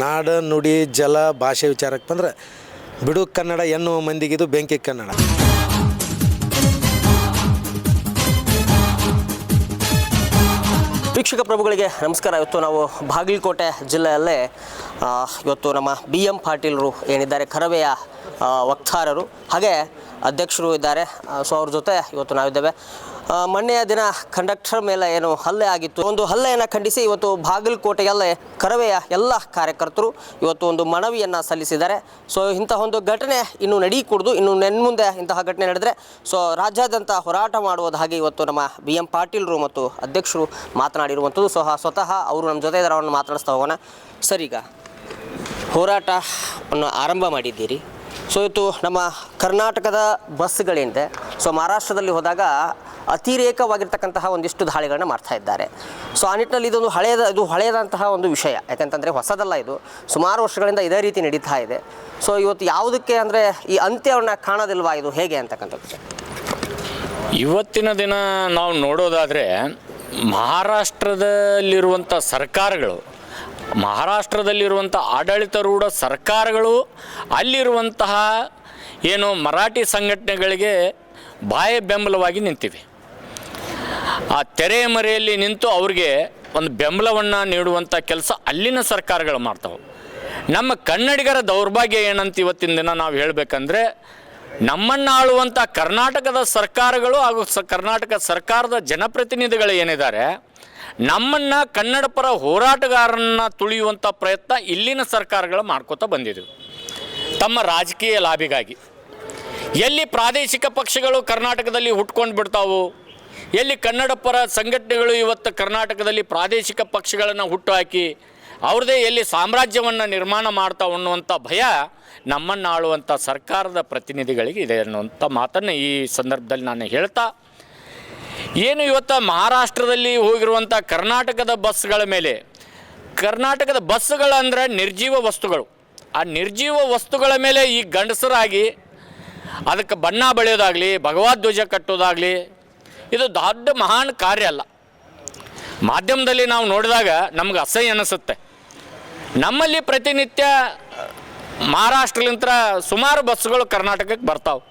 ನಾಡ, ನುಡಿ, ಜಲ ಭಾಷೆ ವಿಚಾರಕ್ಕೆ ಬಂದ್ರೆ ಬಿಡು ಕನ್ನಡ ಎನ್ನುವ ಮಂದಿಗಿದು ಬೆಂಕಿ ಕನ್ನಡ. ವೀಕ್ಷಕ ಪ್ರಭುಗಳಿಗೆ ನಮಸ್ಕಾರ. ಇವತ್ತು ನಾವು ಬಾಗಲಕೋಟೆ ಜಿಲ್ಲೆಯಲ್ಲೇ ಇವತ್ತು ನಮ್ಮ ಬಿ ಎಂ ಪಾಟೀಲರು ಏನಿದ್ದಾರೆ, ಕರವೆಯ ವಕ್ತಾರರು, ಹಾಗೆ ಅಧ್ಯಕ್ಷರು ಇದ್ದಾರೆ. ಸೊ ಅವ್ರ ಜೊತೆ ಇವತ್ತು ನಾವಿದ್ದೇವೆ. ಮೊನ್ನೆಯ ದಿನ ಕಂಡಕ್ಟರ್ ಮೇಲೆ ಏನು ಹಲ್ಲೆ ಆಗಿತ್ತು. ಒಂದು ಹಲ್ಲೆಯನ್ನು ಖಂಡಿಸಿ ಇವತ್ತು ಬಾಗಲಕೋಟೆಯಲ್ಲೇ ಕರವೆಯ ಎಲ್ಲ ಕಾರ್ಯಕರ್ತರು ಇವತ್ತು ಒಂದು ಮನವಿಯನ್ನು ಸಲ್ಲಿಸಿದ್ದಾರೆ. ಸೊ ಇಂತಹ ಒಂದು ಘಟನೆ ಇನ್ನು ನಡೀಕೂಡ್ದು ಇನ್ನು ನೆನ್ಮುಂದೆ ಇಂತಹ ಘಟನೆ ನಡೆದರೆ, ಸೊ, ರಾಜ್ಯಾದ್ಯಂತ ಹೋರಾಟ ಮಾಡುವುದಾಗಿ ಇವತ್ತು ನಮ್ಮ ಬಿ ಎಂ ಪಾಟೀಲ್ರು ಮತ್ತು ಅಧ್ಯಕ್ಷರು ಮಾತನಾಡಿರುವಂಥದ್ದು. ಸೊ ಸ್ವತಃ ಅವರು ನಮ್ಮ ಜೊತೆ ಇದ್ದಾರೆ ಮಾತನಾಡಿಸ್ತಾ ಹೋಗೋಣ. ಸರಿಗ ಹೋರಾಟವನ್ನು ಆರಂಭ ಮಾಡಿದ್ದೀರಿ. ಸೊ, ಇವತ್ತು ನಮ್ಮ ಕರ್ನಾಟಕದ ಬಸ್ಗಳೇನಿದೆ ಸೊ, ಮಹಾರಾಷ್ಟ್ರದಲ್ಲಿ ಹೋದಾಗ ಅತಿರೇಕವಾಗಿರ್ತಕ್ಕಂತಹ ಒಂದಿಷ್ಟು ದಾಳಿಗಳನ್ನ ಮಾಡ್ತಾ ಇದ್ದಾರೆ. ಸೊ ಆ ನಿಟ್ಟಿನಲ್ಲಿ ಇದೊಂದು ಹಳೆಯದ, ಇದು ಹಳೆಯದಂತಹ ಒಂದು ವಿಷಯ. ಯಾಕಂತಂದರೆ ಹೊಸದಲ್ಲ ಇದು. ಸುಮಾರು ವರ್ಷಗಳಿಂದ ಇದೇ ರೀತಿ ನಡೀತಾ ಇದೆ. ಸೊ ಇವತ್ತು ಯಾವುದಕ್ಕೆ ಅಂದರೆ ಈ ಅಂತ್ಯವನ್ನ ಕಾಣೋದಿಲ್ವಾ ಇದು ಹೇಗೆ ಅಂತಕ್ಕಂಥದ್ದು? ಇವತ್ತಿನ ದಿನ ನಾವು ನೋಡೋದಾದರೆ ಮಹಾರಾಷ್ಟ್ರದಲ್ಲಿರುವಂಥ ಸರ್ಕಾರಗಳು, ಮಹಾರಾಷ್ಟ್ರದಲ್ಲಿರುವಂಥ ಆಡಳಿತಾರೂಢ ಸರ್ಕಾರಗಳು, ಅಲ್ಲಿರುವಂತಹ ಏನು ಮರಾಠಿ ಸಂಘಟನೆಗಳಿಗೆ ಬಾಯ ಬೆಂಬಲವಾಗಿ ನಿಂತಿವೆ. ಆ ತೆರೆ ಮರೆಯಲ್ಲಿ ನಿಂತು ಅವ್ರಿಗೆ ಒಂದು ಬೆಂಬಲವನ್ನು ನೀಡುವಂಥ ಕೆಲಸ ಅಲ್ಲಿನ ಸರ್ಕಾರಗಳು ಮಾಡ್ತಾವೆ. ನಮ್ಮ ಕನ್ನಡಿಗರ ದೌರ್ಭಾಗ್ಯ ಏನಂತ ಇವತ್ತಿನ ದಿನ ನಾವು ಹೇಳಬೇಕಂದ್ರೆ, ನಮ್ಮನ್ನು ಆಳುವಂಥ ಕರ್ನಾಟಕದ ಸರ್ಕಾರಗಳು ಹಾಗೂ ಸ ಕರ್ನಾಟಕ ಸರ್ಕಾರದ ಜನಪ್ರತಿನಿಧಿಗಳು ಏನಿದ್ದಾರೆ, ನಮ್ಮನ್ನು ಕನ್ನಡ ಪರ ಹೋರಾಟಗಾರರನ್ನ ತುಳಿಯುವಂಥ ಪ್ರಯತ್ನ ಇಲ್ಲಿನ ಸರ್ಕಾರಗಳು ಮಾಡ್ಕೋತಾ ಬಂದಿದ್ದವು ತಮ್ಮ ರಾಜಕೀಯ ಲಾಭಿಗಾಗಿ ಎಲ್ಲಿ ಪ್ರಾದೇಶಿಕ ಪಕ್ಷಗಳು ಕರ್ನಾಟಕದಲ್ಲಿ ಹುಟ್ಕೊಂಡು ಬಿಡ್ತಾವು ಎಲ್ಲಿ ಕನ್ನಡ ಪರ ಸಂಘಟನೆಗಳು ಇವತ್ತು ಕರ್ನಾಟಕದಲ್ಲಿ ಪ್ರಾದೇಶಿಕ ಪಕ್ಷಗಳನ್ನು ಹುಟ್ಟುಹಾಕಿ ಅವ್ರದ್ದೇ ಎಲ್ಲಿ ಸಾಮ್ರಾಜ್ಯವನ್ನು ನಿರ್ಮಾಣ ಮಾಡ್ತಾವೆ ಅನ್ನುವಂಥ ಭಯ ನಮ್ಮನ್ನು ಆಳುವಂಥ ಸರ್ಕಾರದ ಪ್ರತಿನಿಧಿಗಳಿಗೆ ಇದೆ ಅನ್ನುವಂಥ ಮಾತನ್ನು ಈ ಸಂದರ್ಭದಲ್ಲಿ ನಾನು ಹೇಳ್ತಾ, ಏನು ಇವತ್ತು ಮಹಾರಾಷ್ಟ್ರದಲ್ಲಿ ಹೋಗಿರುವಂಥ ಕರ್ನಾಟಕದ ಬಸ್ಗಳ ಮೇಲೆ, ಕರ್ನಾಟಕದ ಬಸ್ಸುಗಳಂದ್ರೆ ನಿರ್ಜೀವ ವಸ್ತುಗಳು. ಆ ನಿರ್ಜೀವ ವಸ್ತುಗಳ ಮೇಲೆ ಈ ಗಂಡಸರಾಗಿ ಅದಕ್ಕೆ ಬಣ್ಣ ಬಳಿಯೋದಾಗಲಿ ಭಗವದ್ಧ್ವಜ ಕಟ್ಟೋದಾಗಲಿ ಇದು ದೊಡ್ಡ ಮಹಾನ್ ಕಾರ್ಯ ಅಲ್ಲ. ಮಾಧ್ಯಮದಲ್ಲಿ ನಾವು ನೋಡಿದಾಗ ನಮ್ಗೆ ಅಸಹ್ಯ ಅನಿಸುತ್ತೆ. ನಮ್ಮಲ್ಲಿ ಪ್ರತಿನಿತ್ಯ ಮಹಾರಾಷ್ಟ್ರಲಿಂತ್ರ ಸುಮಾರು ಬಸ್ಸುಗಳು ಕರ್ನಾಟಕಕ್ಕೆ ಬರ್ತಾವೆ.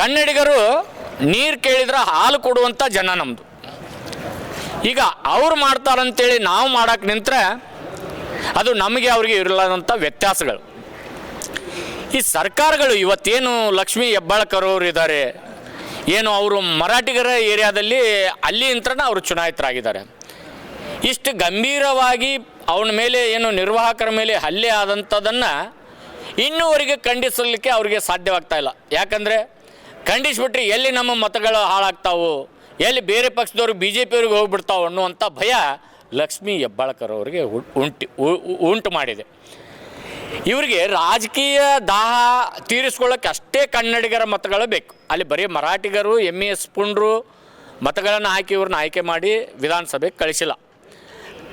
ಕನ್ನಡಿಗರು ನೀರು ಕೇಳಿದ್ರೆ ಹಾಲು ಕೊಡುವಂಥ ಜನ ನಮ್ಮದು ಈಗ ಅವ್ರು ಮಾಡ್ತಾರಂತೇಳಿ ನಾವು ಮಾಡಕ್ಕೆ ನಿಂತರೆ ಅದು ನಮಗೆ ಅವ್ರಿಗೆ ಇರಲಾದಂಥ ವ್ಯತ್ಯಾಸಗಳು. ಈ ಸರ್ಕಾರಗಳು ಇವತ್ತೇನು ಲಕ್ಷ್ಮೀ ಹೆಬ್ಬಾಳ್ಕರ್ ಅವರು ಇದ್ದಾರೆ ಏನು ಅವರು ಮರಾಠಿಗರ ಏರಿಯಾದಲ್ಲಿ ಅಲ್ಲಿ ಇಂತ್ರನ ಅವರು ಚುನಾಯಿತರಾಗಿದ್ದಾರೆ. ಇಷ್ಟು ಗಂಭೀರವಾಗಿ ಅವನ ಮೇಲೆ ಏನು ನಿರ್ವಾಹಕರ ಮೇಲೆ ಹಲ್ಲೆ ಆದಂಥದ್ದನ್ನು ಇನ್ನೂವರೆಗೆ ಖಂಡಿಸಲಿಕ್ಕೆ ಅವರಿಗೆ ಸಾಧ್ಯವಾಗ್ತಾ ಇಲ್ಲ. ಯಾಕಂದರೆ ಖಂಡಿಸ್ಬಿಟ್ರೆ ಎಲ್ಲಿ ನಮ್ಮ ಮತಗಳು ಹಾಳಾಗ್ತಾವೋ, ಎಲ್ಲಿ ಬೇರೆ ಪಕ್ಷದವ್ರು ಬಿ ಜೆ ಪಿಯವ್ರಿಗೆ ಹೋಗ್ಬಿಡ್ತಾವೆ ಅನ್ನುವಂಥ ಭಯ ಲಕ್ಷ್ಮೀ ಹೆಬ್ಬಾಳ್ಕರ್ ಅವರಿಗೆ ಉಂಟು ಉಂಟು ಮಾಡಿದೆ. ಇವರಿಗೆ ರಾಜಕೀಯ ದಾಹ ತೀರಿಸ್ಕೊಳ್ಳೋಕೆ ಅಷ್ಟೇ ಕನ್ನಡಿಗರ ಮತಗಳು ಬೇಕು. ಅಲ್ಲಿ ಬರೀ ಮರಾಠಿಗರು ಎಂ ಎಸ್ ಪುಂಡ್ರು ಮತಗಳನ್ನು ಹಾಕಿ ಇವ್ರನ್ನ ಆಯ್ಕೆ ಮಾಡಿ ವಿಧಾನಸಭೆಗೆ ಕಳಿಸಿಲ್ಲ.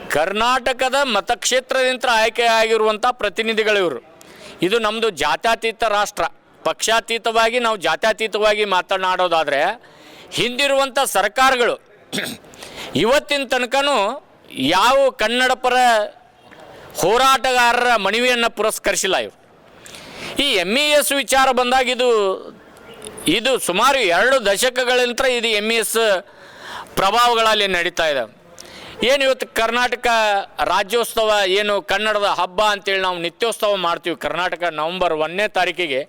ಕರ್ನಾಟಕದ ಮತಕ್ಷೇತ್ರದಿಂದ ಆಯ್ಕೆ ಆಗಿರುವಂಥ ಪ್ರತಿನಿಧಿಗಳು ಇವರು. ಇದು ನಮ್ಮದು ಜಾತ್ಯತೀತ ರಾಷ್ಟ್ರ. ಪಕ್ಷಾತೀತವಾಗಿ ನಾವು ಜಾತ್ಯತೀತವಾಗಿ ಮಾತನಾಡೋದಾದರೆ ಹಿಂದಿರುವಂಥ ಸರ್ಕಾರಗಳು. ಇವತ್ತಿನ ತನಕನೂ ಯಾವ ಕನ್ನಡ ಪರ ಹೋರಾಟಗಾರರ ಮನವಿಯನ್ನು ಪುರಸ್ಕರಿಸಿಲ್ಲ ಇವರು. ಈ ಎಂ ಇ ಎಸ್ ವಿಚಾರ ಬಂದಾಗ ಇದು ಇದು ಸುಮಾರು ಎರಡು ದಶಕಗಳಿಂದ ಇದು ಎಂ ಇ ಎಸ್ ಪ್ರಭಾವಗಳಲ್ಲಿ ನಡೀತಾ ಇದೆ. ಏನು ಇವತ್ತು ಕರ್ನಾಟಕ ರಾಜ್ಯೋತ್ಸವ, ಏನು ಕನ್ನಡದ ಹಬ್ಬ ಅಂತೇಳಿ ನಾವು ನಿತ್ಯೋತ್ಸವ ಮಾಡ್ತೀವಿ ಕರ್ನಾಟಕ ನವಂಬರ್ ಒಂದನೇ ತಾರೀಕಿಗೆ.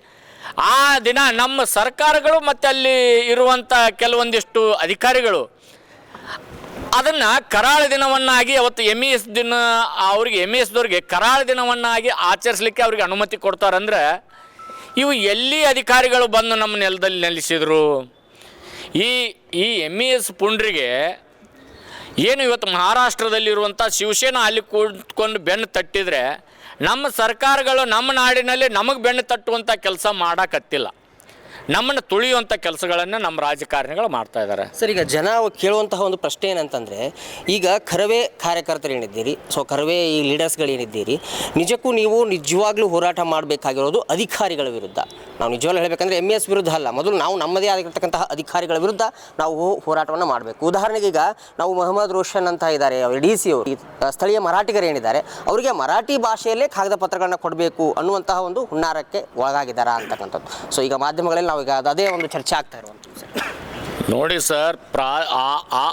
ಆ ದಿನ ನಮ್ಮ ಸರ್ಕಾರಗಳು ಮತ್ತು ಅಲ್ಲಿ ಇರುವಂಥ ಕೆಲವೊಂದಿಷ್ಟು ಅಧಿಕಾರಿಗಳು ಅದನ್ನು ಕರಾಳ ದಿನವನ್ನಾಗಿ ಅವತ್ತು ಎಂ ಇ ಎಸ್ ದಿನ, ಅವ್ರಿಗೆ ಎಂ ಇ ಎಸ್ದವ್ರಿಗೆ ಕರಾಳ ದಿನವನ್ನಾಗಿ ಆಚರಿಸ್ಲಿಕ್ಕೆ ಅವ್ರಿಗೆ ಅನುಮತಿ ಕೊಡ್ತಾರಂದ್ರೆ, ಇವು ಎಲ್ಲಿ ಅಧಿಕಾರಿಗಳು ಬಂದು ನಮ್ಮ ನೆಲದಲ್ಲಿ ನೆಲೆಸಿದ್ರು? ಈ ಈ ಎಂ ಇ ಎಸ್ ಪುಂಡ್ರಿಗೆ ಏನು ಇವತ್ತು ಮಹಾರಾಷ್ಟ್ರದಲ್ಲಿರುವಂಥ ಶಿವಸೇನಾ ಅಲ್ಲಿ ಕೂತ್ಕೊಂಡು ಬೆನ್ನು ತಟ್ಟಿದರೆ, ನಮ್ಮ ಸರ್ಕಾರಗಳು ನಮ್ಮ ನಾಡಿನಲ್ಲಿ ನಮಗೆ ಬೆನ್ನು ತಟ್ಟುವಂಥ ಕೆಲಸ ಮಾಡೋಕತ್ತಿಲ್ಲ. ನಮ್ಮನ್ನು ತುಳಿಯುವಂಥ ಕೆಲಸಗಳನ್ನು ನಮ್ಮ ರಾಜಕಾರಣಿಗಳು ಮಾಡ್ತಾ ಇದ್ದಾರೆ ಸರ್, ಈಗ ಜನ ಕೇಳುವಂತಹ ಒಂದು ಪ್ರಶ್ನೆ ಏನಂತಂದರೆ, ಈಗ ಕರವೇ ಕಾರ್ಯಕರ್ತರು ಏನಿದ್ದೀರಿ? ಸೊ ಕರವೇ ಈ ಲೀಡರ್ಸ್ಗಳೇನಿದ್ದೀರಿ ನಿಜಕ್ಕೂ ನೀವು ನಿಜವಾಗ್ಲೂ ಹೋರಾಟ ಮಾಡಬೇಕಾಗಿರೋದು ಅಧಿಕಾರಿಗಳ ವಿರುದ್ಧ. ನಾವು ನಿಜವಾಗ್ಲೂ ಹೇಳಬೇಕಂದ್ರೆ ಎಂ ಎಸ್ ವಿರುದ್ಧ ಅಲ್ಲ. ಮೊದಲು ನಾವು ನಮ್ಮದೇ ಆಗಿರ್ತಕ್ಕಂತಹ ಅಧಿಕಾರಿಗಳ ವಿರುದ್ಧ ನಾವು ಹೋರಾಟವನ್ನು ಮಾಡಬೇಕು. ಉದಾಹರಣೆಗೆ ಈಗ ನಾವು ಮೊಹಮ್ಮದ್ ರೋಷನ್ ಅಂತ ಇದ್ದಾರೆ ಡಿ ಸಿ ಅವರು. ಸ್ಥಳೀಯ ಮರಾಠಿಗರು ಏನಿದ್ದಾರೆ, ಅವರಿಗೆ ಮರಾಠಿ ಭಾಷೆಯಲ್ಲೇ ಕಾಗದ ಪತ್ರಗಳನ್ನ ಕೊಡಬೇಕು ಅನ್ನುವಂತಹ ಒಂದು ಹುನ್ನಾರಕ್ಕೆ ಒಳಗಾಗಿದ್ದಾರಾ ಅಂತಕ್ಕಂಥದ್ದು. ಸೊ ಈಗ ಮಾಧ್ಯಮಗಳಲ್ಲಿ ನಾವು ಈಗ ಅದು ಒಂದು ಚರ್ಚೆ ಆಗ್ತಾ ಇರುವಂಥದ್ದು. ನೋಡಿ ಸರ್, ಪ್ರಾ,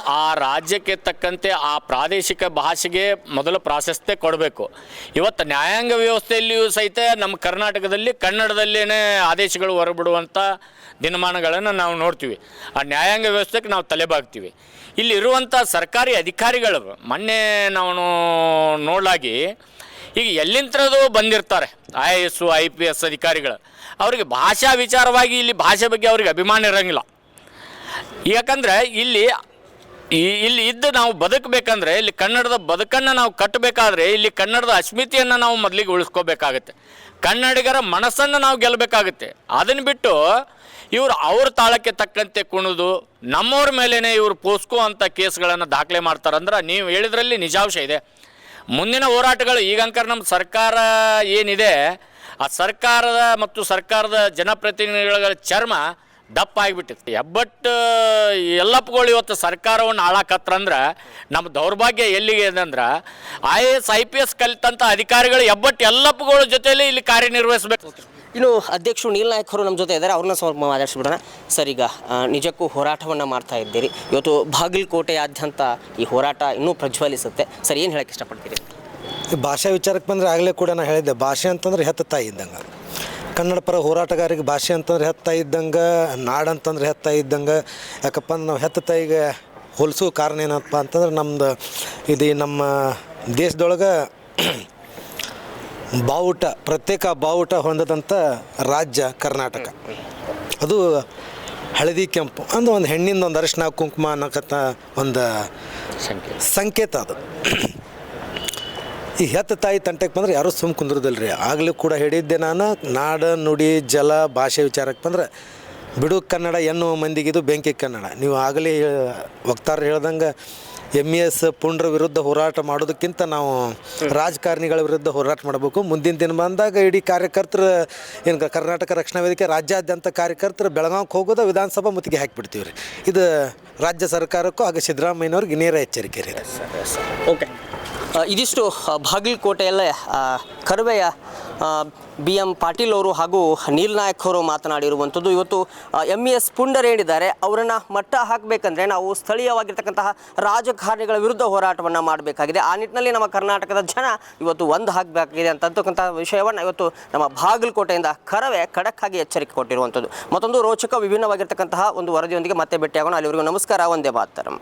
ಆ- ರಾಜ್ಯಕ್ಕೆ ತಕ್ಕಂತೆ ಆ ಪ್ರಾದೇಶಿಕ ಭಾಷೆಗೆ ಮೊದಲು ಪ್ರಾಶಸ್ತ್ಯ ಕೊಡಬೇಕು. ಇವತ್ತು ನ್ಯಾಯಾಂಗ ವ್ಯವಸ್ಥೆಯಲ್ಲಿಯೂ ಸಹಿತ ನಮ್ಮ ಕರ್ನಾಟಕದಲ್ಲಿ ಕನ್ನಡದಲ್ಲೇ ಆದೇಶಗಳು ಹೊರಬಿಡುವಂಥ ದಿನಮಾನಗಳನ್ನು ನಾವು ನೋಡ್ತೀವಿ. ಆ ನ್ಯಾಯಾಂಗ ವ್ಯವಸ್ಥೆಗೆ ನಾವು ತಲೆಬಾಗ್ತೀವಿ. ಇಲ್ಲಿರುವಂಥ ಸರ್ಕಾರಿ ಅಧಿಕಾರಿಗಳು, ಮೊನ್ನೆ ನಾವು ನೋಡಲಾಗಿ ಈಗ ಎಲ್ಲಿಂತರದು ಬಂದಿರ್ತಾರೆ, I A S I P S ಅಧಿಕಾರಿಗಳು. ಅವರಿಗೆ ಭಾಷಾ ವಿಚಾರವಾಗಿ ಇಲ್ಲಿ ಭಾಷೆ ಬಗ್ಗೆ ಅವ್ರಿಗೆ ಅಭಿಮಾನ ಇರೋಂಗಿಲ್ಲ. ಯಾಕಂದ್ರೆ ಇಲ್ಲಿ ಇಲ್ಲಿ ಇದ್ದು ನಾವು ಬದುಕಬೇಕಂದ್ರೆ ಇಲ್ಲಿ ಕನ್ನಡದ ಬದುಕನ್ನು ನಾವು ಕಟ್ಟಬೇಕಾದ್ರೆ ಇಲ್ಲಿ ಕನ್ನಡದ ಅಸ್ಮಿತೆಯನ್ನು ನಾವು ಮೊದಲಿಗೆ ಉಳಿಸ್ಕೋಬೇಕಾಗತ್ತೆ. ಕನ್ನಡಿಗರ ಮನಸ್ಸನ್ನು ನಾವು ಗೆಲ್ಲಬೇಕಾಗುತ್ತೆ ಅದನ್ನು ಬಿಟ್ಟು ಇವರು ಅವ್ರ ತಾಳಕ್ಕೆ ತಕ್ಕಂತೆ ಕುಣಿದು ನಮ್ಮವ್ರ ಮೇಲೇ ಇವರು ಪೋಸ್ಕೋ ಅಂತ ಕೇಸ್ಗಳನ್ನು ದಾಖಲೆ ಮಾಡ್ತಾರಂದ್ರೆ ನೀವು ಹೇಳಿದ್ರಲ್ಲಿ ನಿಜಾಂಶ ಇದೆ. ಮುಂದಿನ ಹೋರಾಟಗಳು ಈಗಂಕರ್ ನಮ್ಮ ಸರ್ಕಾರ ಏನಿದೆ, ಆ ಸರ್ಕಾರದ ಮತ್ತು ಸರ್ಕಾರದ ಜನಪ್ರತಿನಿಧಿಗಳ ಚರ್ಮ ದಪ್ಪ ಆಗಿಬಿಟ್ಟಿತ್ತು. ಎಬ್ಬಟ್ಟು ಎಲ್ಲಪ್ಪಗಳು ಇವತ್ತು ಸರ್ಕಾರವನ್ನು ಆಳಾಕತ್ರಂದ್ರೆ ನಮ್ಮ ದೌರ್ಭಾಗ್ಯ ಎಲ್ಲಿಗೆ ಇದೆ ಅಂದ್ರೆ I A S I P S ಕಲಿತಂಥ ಅಧಿಕಾರಿಗಳು ಹೆಬ್ಬಟ್ಟು ಎಲ್ಲಪ್ಪಗಳ ಜೊತೆಯಲ್ಲಿ ಇಲ್ಲಿ ಕಾರ್ಯನಿರ್ವಹಿಸಬೇಕು. ಇನ್ನು ಅಧ್ಯಕ್ಷರು ನೀಲ್ ನಾಯಕ್ ಅವರು ನಮ್ಮ ಜೊತೆ ಇದ್ದಾರೆ. ಅವ್ರನ್ನ ಸ್ವಲ್ಪ ಮಾತಾಡಿಸ್ಬಿಡೋಣ. ಸರ್ ಈಗ ನಿಜಕ್ಕೂ ಹೋರಾಟವನ್ನು ಮಾಡ್ತಾ ಇದ್ದೀರಿ. ಇವತ್ತು ಬಾಗಲಕೋಟೆಯಾದ್ಯಂತ ಈ ಹೋರಾಟ ಇನ್ನೂ ಪ್ರಜ್ವಲಿಸುತ್ತೆ. ಸರ್ ಏನು ಹೇಳಕ್ಕೆ ಇಷ್ಟಪಡ್ತೀರಿ? ಭಾಷೆ ಭಾಷಾ ವಿಚಾರಕ್ಕೆ ಬಂದರೆ ಆಗಲೇ ಕೂಡ ನಾನು ಹೇಳಿದ್ದೆ. ಭಾಷೆ ಅಂತಂದ್ರೆ ಹೆತ್ತ ತಾಯಿ ಇದ್ದಂಗೆ. ಕನ್ನಡ ಪರ ಹೋರಾಟಗಾರಿಗೆ ಭಾಷೆ ಅಂತಂದ್ರೆ ಹೆತ್ತ ಇದ್ದಂಗೆ ನಾಡಂತಂದ್ರೆ ಹೆತ್ತ ಇದ್ದಂಗೆ ಯಾಕಪ್ಪ ಅಂದ್ರೆ ನಾವು ಹೆತ್ತ ತಾಯಿಗೆ ಹೋಲಿಸೋ ಕಾರಣ ಏನಪ್ಪ ಅಂತಂದ್ರೆ ನಮ್ದು ಇದು ನಮ್ಮ ದೇಶದೊಳಗೆ ಬಾವುಟ ಪ್ರತ್ಯೇಕ ಬಾವುಟ ಹೊಂದದಂಥ ರಾಜ್ಯ ಕರ್ನಾಟಕ. ಅದು ಹಳದಿ ಕೆಂಪು ಅಂದ್ರೆ ಒಂದು ಹೆಣ್ಣಿಂದ ಒಂದು ಅರಿಶಿನ ಕುಂಕುಮ ಅನ್ನಕತ್ತ ಒಂದು ಸಂಕೇತ ಅದು. ಈ ಹೆತ್ತ ತಾಯಿ ತಂಟಕ್ಕೆ ಬಂದ್ರೆ ಯಾರೂ ಸುಮ್ಮ ಕುಂದ್ರದಿಲ್ಲ ರೀ ಆಗಲೂ ಕೂಡ ಹೇಳಿದ್ದೆ ನಾನು, ನಾಡ, ನುಡಿ, ಜಲ, ಭಾಷೆ ವಿಚಾರಕ್ಕೆ ಬಂದ್ರೆ ಬಿಡು ಕನ್ನಡ, ಎನ್ನುವ ಮಂದಿಗಿದು ಬೆಂಕಿ ಕನ್ನಡ. ನೀವು ಆಗಲೇ ವಕ್ತಾರ ಹೇಳ್ದಂಗೆ ಎಂ ಇ ಎಸ್ ಪುಂಡ್ರ ವಿರುದ್ಧ ಹೋರಾಟ ಮಾಡೋದಕ್ಕಿಂತ ನಾವು ರಾಜಕಾರಣಿಗಳ ವಿರುದ್ಧ ಹೋರಾಟ ಮಾಡಬೇಕು. ಮುಂದಿನ ದಿನ ಬಂದಾಗ ಇಡೀ ಕಾರ್ಯಕರ್ತರು, ಏನು ಕರ್ನಾಟಕ ರಕ್ಷಣಾ ವೇದಿಕೆ ರಾಜ್ಯಾದ್ಯಂತ ಕಾರ್ಯಕರ್ತರು ಬೆಳಗಾವಿಗೆ ಹೋಗೋದು ವಿಧಾನಸಭಾ ಮುತ್ತಿಗೆ ಹಾಕಿಬಿಡ್ತೀವಿ ರೀ ಇದು ರಾಜ್ಯ ಸರ್ಕಾರಕ್ಕೂ ಹಾಗೆ ಸಿದ್ದರಾಮಯ್ಯನವ್ರಿಗೆ ನೇರ ಎಚ್ಚರಿಕೆ ರೀ ಇದು ಓಕೆ ಇದಿಷ್ಟು ಬಾಗಲಕೋಟೆಯಲ್ಲೇ ಕರವೆಯ ಬಿ ಎಂ ಪಾಟೀಲ್ ಅವರು ಹಾಗೂ ನೀಲ್ ನಾಯಕ್ ಅವರು ಮಾತನಾಡಿರುವಂಥದ್ದು. ಇವತ್ತು ಎಂ ಎಸ್ ಪುಂಡರ್ ಏನಿದ್ದಾರೆ, ಅವರನ್ನು ಮಟ್ಟ ಹಾಕಬೇಕಂದ್ರೆ ನಾವು ಸ್ಥಳೀಯವಾಗಿರ್ತಕ್ಕಂತಹ ರಾಜಕಾರಣಿಗಳ ವಿರುದ್ಧ ಹೋರಾಟವನ್ನು ಮಾಡಬೇಕಾಗಿದೆ. ಆ ನಿಟ್ಟಿನಲ್ಲಿ ನಮ್ಮ ಕರ್ನಾಟಕದ ಜನ ಇವತ್ತು ಒಂದು ಹಾಕಬೇಕಾಗಿದೆ ಅಂತಕ್ಕಂಥ ವಿಷಯವನ್ನು ಇವತ್ತು ನಮ್ಮ ಬಾಗಲಕೋಟೆಯಿಂದ ಕರವೇ ಆಗಿ ಎಚ್ಚರಿಕೆ ಕೊಟ್ಟಿರುವಂಥದ್ದು. ಮತ್ತೊಂದು ರೋಚಕ ವಿಭಿನ್ನವಾಗಿರ್ತಕ್ಕಂತಹ ಒಂದು ವರದಿಯೊಂದಿಗೆ ಮತ್ತೆ ಭೇಟಿಯಾಗೋಣ ಅಲ್ಲಿವರೆಗೂ ನಮಸ್ಕಾರ ಒಂದೇ ಮಾತರಂ